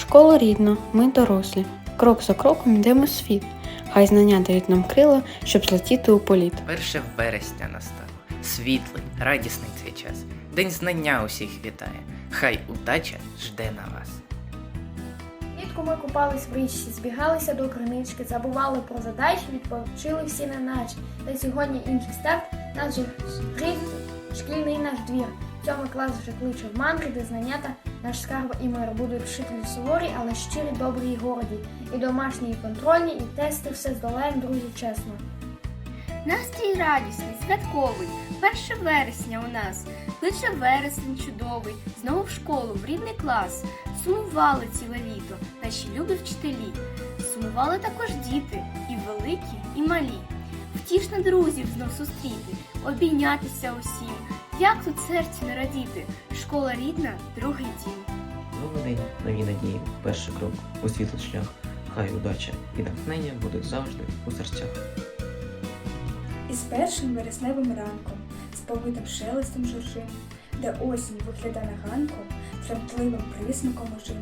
Школа рідна, ми дорослі. Крок за кроком йдемо в світ. Хай знання дають нам крила, щоб злетіти у політ. Перше вересня настало. Світлий, радісний цей час. День знання усіх вітає. Хай удача жде на вас. Влітку ми купались в річці, збігалися до кринички, забували про задачі, відпочили всі неначе. Та сьогодні інший старт, наш рік, шкільний наш двір. Сьомий клас вже кличе в мандри, де знанята, наш скарб і мир будуть вчителі суворі, але щирі, добрі і горді. І домашні, і контрольні, і тести все здолаємо, друзі, чесно. Настрій радісний, святковий, 1 вересня у нас, лише вересень чудовий, знову в школу, в рідний клас. Сумували ціле літо, наші любі вчителі. Сумували також діти, і великі, і малі. Втішно друзів знов зустріти, обійнятися усім. Як тут серцю не радіти? Школа рідна, другий дім. Новий день, нові надії, перший крок у світлий шлях. Хай удача і натхнення будуть завжди у серцях. Із першим вересневим ранком, з повитим шелестом журжин, де осінь виглядає ганком, тремтливим присмаком ожин.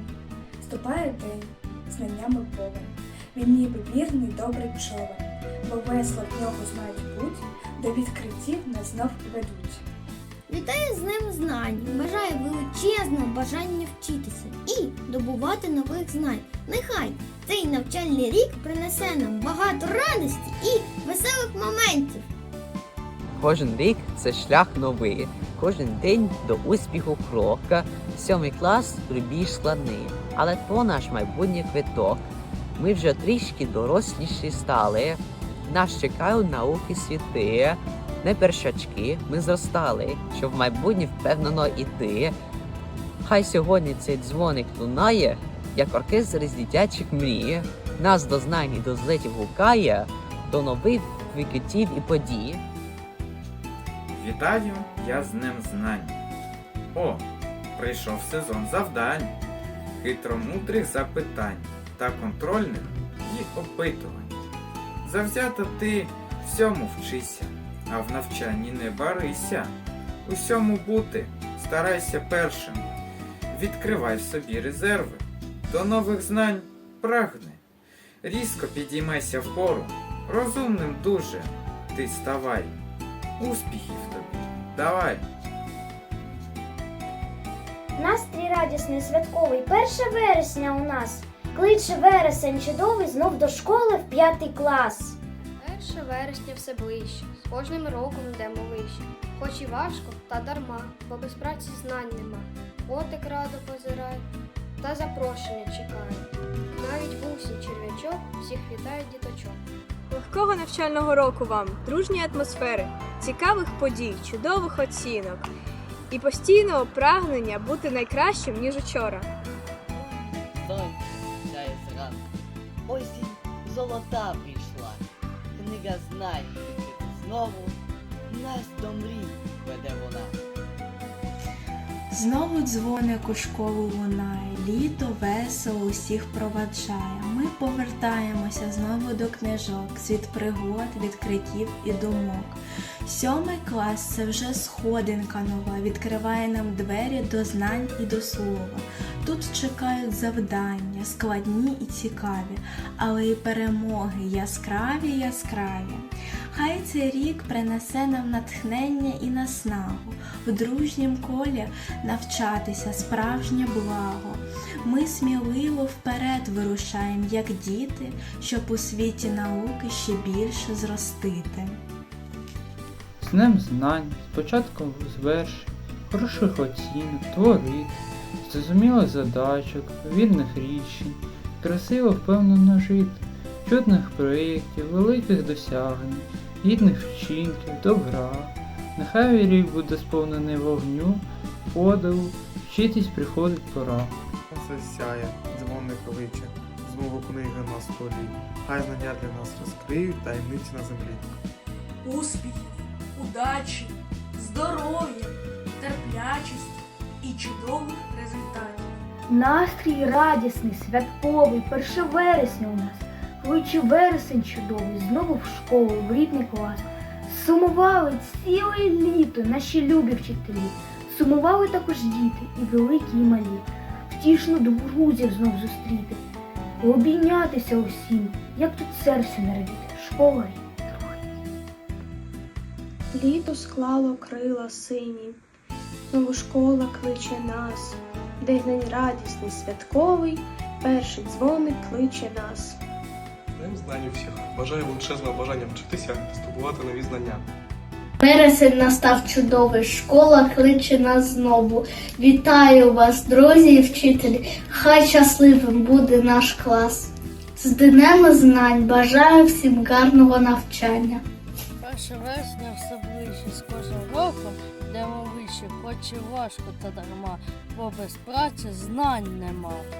Ступає день, знаннями повен, він ніби вірний добрий човен, бо весла в нього знають путь, до відкриттів нас знов ведуть. Вітаю з ним знань, бажаю величезного бажання вчитися і добувати нових знань. Нехай цей навчальний рік принесе нам багато радості і веселих моментів. Кожен рік це шлях новий, кожен день до успіху крока. Сьомий клас більш складний, але то наш майбутній квиток. Ми вже трішки доросліші стали. Нас чекають науки світи. Не першачки, ми зростали, щоб в майбутнє впевнено іти. Хай сьогодні цей дзвоник лунає, як оркестр з дитячих мрій. Нас до знань і до злетів гукає, до нових викиттів і подій. Вітаю я з Днем Знань. О, прийшов сезон завдань, хитромудрих запитань та контрольних і опитувань. Завзято ти всьому вчися, а в навчанні не барися. Усьому бути, старайся першим. Відкривай собі резерви, до нових знань прагни. Різко підіймайся вгору, розумним дуже ти ставай. Успіхів тобі. Давай. Настрій радісний, святковий, 1 вересня у нас. Кличе вересень чудовий знов до школи в п'ятий клас. 1 вересня все ближче, з кожним роком йдемо вище. Хоч і важко, та дарма, бо без праці знань нема. Котик радо позирає, та запрошення чекає. Навіть вусій черв'ячок всіх вітає діточок. Легкого навчального року вам, дружньої атмосфери, цікавих подій, чудових оцінок і постійного прагнення бути найкращим, ніж учора. Осінь золота прийшла. Книга знань знову. Нас до мрій веде вона. Знову дзвоник у школу лунає, літо весело усіх проваджає. Ми повертаємося знову до книжок, світ пригод, відкриттів і думок. Сьомий клас це вже сходинка нова, відкриває нам двері до знань і до слова. Тут чекають завдання, складні і цікаві, але і перемоги яскраві, яскраві. Хай цей рік принесе нам натхнення і наснагу, в дружнім колі навчатися справжнє благо. Ми сміливо вперед вирушаємо, як діти, щоб у світі науки ще більше зростити. З Днем знань, спочатку звершень, хороших оцінок, творити, зрозумілих задачок, вільних рішень, красиво впевнено жити, чудних проєктів, великих досягнень, гідних вчинків, добра. Нехай рік буде сповнений вогню, подиву, вчитись приходить пора. Сонце сяє, дзвоник кличе, знову книги на столі. Хай знання для нас розкриють таємниці на землі. успіхів, удачі, здоров'я, терплячості і чудових результатів. Настрій радісний, святковий, 1 вересня у нас. Кличе вересень чудовий, знову в школу, в рідний клас. Сумували ціле літо наші любі вчителі. Сумували також діти, і великі, і малі. втішно друзів знов зустріти і обійнятися усім, як тут серце не радіти, школа й Літо склало крила сині, знову школа кличе нас, де день радісний святковий, перший дзвоник кличе нас. Днем знань всіх. Бажаю величезного бажання вчитися та здобувати нові знання. Вересень настав чудовий, школа кличе нас знову. Вітаю вас, друзі і вчителі. Хай щасливим буде наш клас. З днем знань бажаю всім гарного навчання. Перше вересня все ближче з кожним роком, йдемо вище, хоч і важко та дарма, бо без праці знань нема.